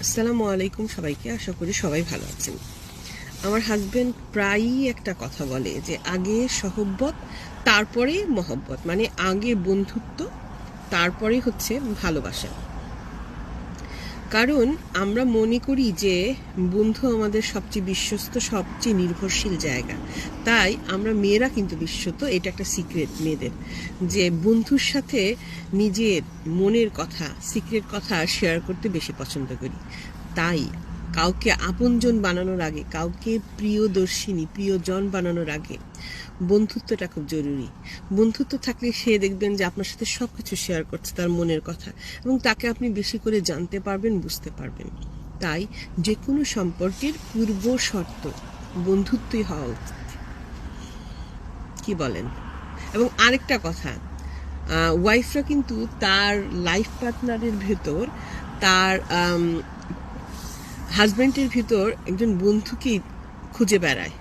আসসালামু আলাইকুম সবাইকে, আশা করি সবাই ভালো আছেন। আমার হাজব্যান্ড প্রায়ই একটা কথা বলে যে, আগে সহব্বত, তারপরে মহব্বত মানে আগে বন্ধুত্ব, তারপরে হচ্ছে ভালোবাসা। কারণ আমরা মনে করি যে বন্ধু আমাদের সবচেয়ে বিশ্বস্ত, সবচেয়ে নির্ভরশীল জায়গা। তাই আমরা মেয়েরা কিন্তু বিশ্বস্ত, এটা একটা সিক্রেট মেয়েদের। যে বন্ধুর সাথে নিজের মনের কথা সিক্রেট কথা শেয়ার করতে বেশি পছন্দ করি। তাই কাউকে আপনজন বানানোর আগে, কাউকে প্রিয়দর্শিনী, প্রিয়জন বানানোর আগে বন্ধুত্বটা খুব জরুরি। বন্ধুত্ব থাকলে সে দেখবেন যে আপনার সাথে সব কিছু শেয়ার করছে তার মনের কথা এবং তাকে আপনি বেশি করে জানতে পারবেন, বুঝতে পারবেন। তাই যে কোনো সম্পর্কের পূর্ব শর্ত, বন্ধুত্বই হওয়া উচিত। কি বলেন? এবং আরেকটা কথা ওয়াইফরা কিন্তু তার লাইফ পার্টনারের ভেতর তার হাজব্যান্ডের ভিতর একজন বন্ধুকে খুঁজে বেড়ায়।